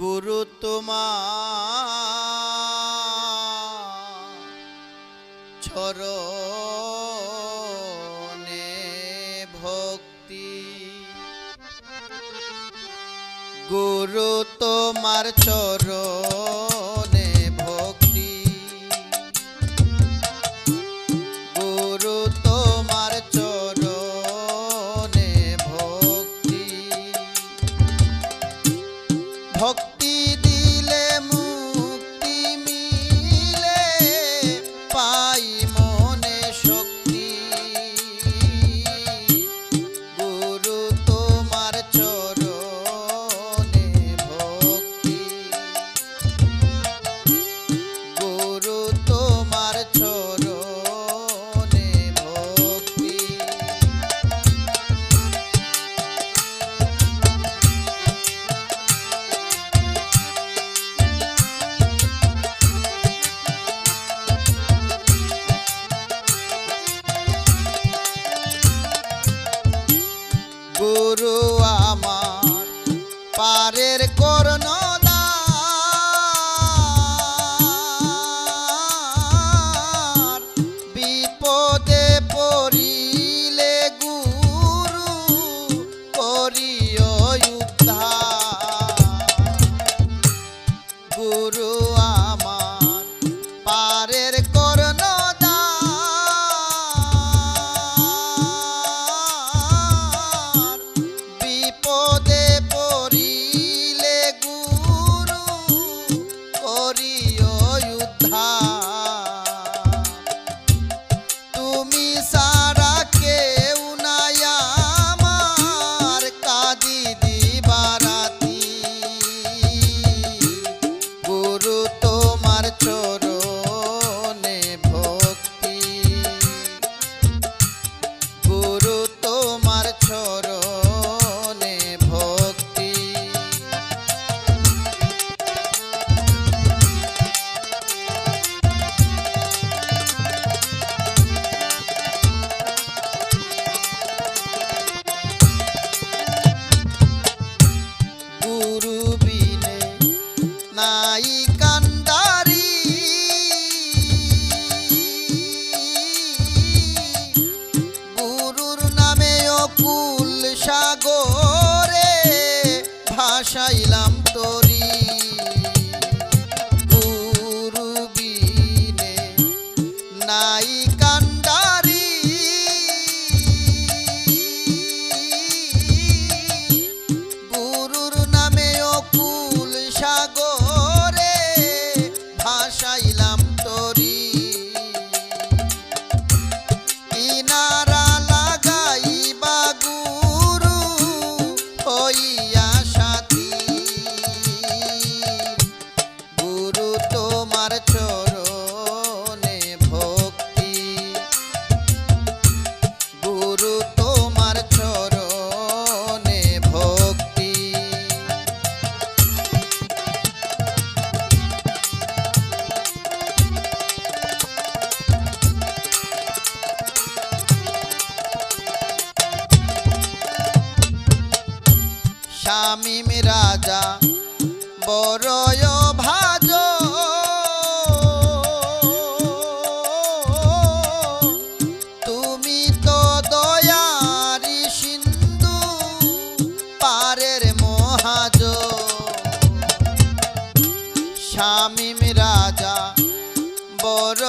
গুরু তোমার ছরণে ভক্তি। গুরু তোমার চরণ ভক্তি গুরু আমার পারের করণ। বিপদে পড়িলে গুরু করিও গুরু আমার ভাসাইলাম তরি। গুরু নাই কান্ডারি। গুরুর নামে অকুল সাগরে ভাসাইলাম তরি। কিনারা লাগাইবা গুরু হইয়া তামিম রাজা বড় ভাজ তুমি তো দয়ারি সিন্ধু পারের মহাজ। শামিম রাজা বড়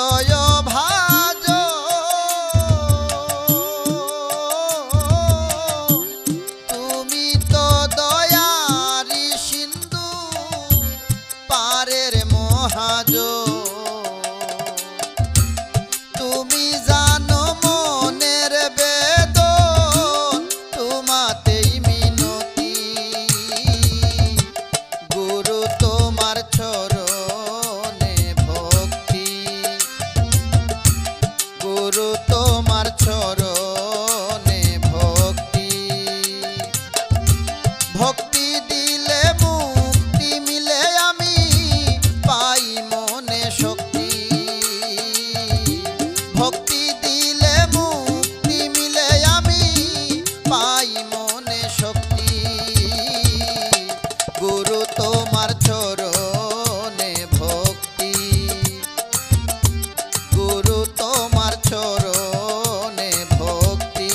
গুরু তোমার চরণে ভক্তি।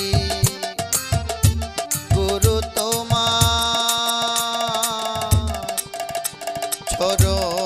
গুরু তোমার চরণ